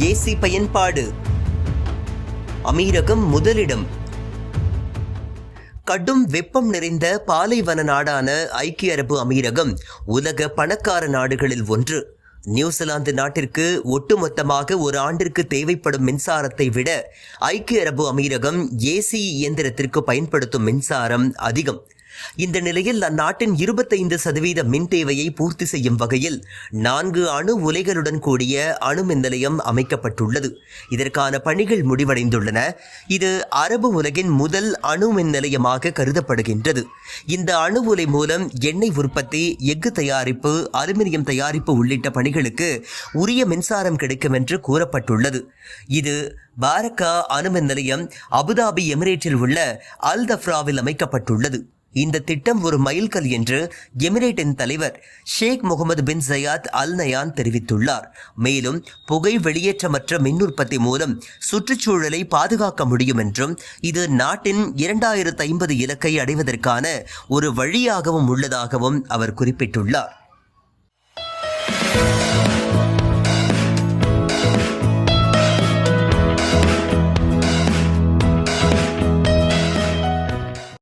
AC பயன்பாடு. அமீரகம் முதலிடம். கடும் வெப்பம் நிறைந்த பாலைவன நாடான ஐக்கிய அரபு அமீரகம் உலக பணக்கார நாடுகளில் ஒன்று. நியூசிலாந்து நாட்டிற்கு ஒட்டுமொத்தமாக ஒரு ஆண்டிற்கு தேவைப்படும் மின்சாரத்தை விட ஐக்கிய அரபு அமீரகம் ஏசி இயந்திரத்திற்கு பயன்படுத்தும் மின்சாரம் அதிகம். இந்த நிலையில் அந்நாட்டின் இருபத்தைந்து சதவீத மின் தேவையை பூர்த்தி செய்யும் வகையில் நான்கு அணு உலைகளுடன் கூடிய அணு மின் நிலையம் அமைக்கப்பட்டுள்ளது. இதற்கான பணிகள் முடிவடைந்துள்ளன. இது அரபு உலகின் முதல் அணு மின் நிலையமாக கருதப்படுகின்றது. இந்த அணு உலை மூலம் எண்ணெய் உற்பத்தி எஃகு தயாரிப்பு அலுமினியம் தயாரிப்பு உள்ளிட்ட பணிகளுக்கு உரிய மின்சாரம் கிடைக்கும் என்று கூறப்பட்டுள்ளது. இது பாரக்கா அணுமின் நிலையம் அபுதாபி எமிரேட்டில் உள்ள அல் தஃப்ராவில் அமைக்கப்பட்டுள்ளது. இந்த திட்டம் ஒரு மைல்கல் என்று எமிரேட்டின் தலைவர் ஷேக் முகமது பின் ஜயாத் அல் நயான் தெரிவித்துள்ளார். மேலும் புகை வெளியேற்றமற்ற மின் உற்பத்தி மூலம் சுற்றுச்சூழலை பாதுகாக்க முடியும் என்றும் இது நாட்டின் இரண்டாயிரத்து ஐம்பது இலக்கை அடைவதற்கான ஒரு வழியாகவும் உள்ளதாகவும் அவர் குறிப்பிட்டுள்ளார்.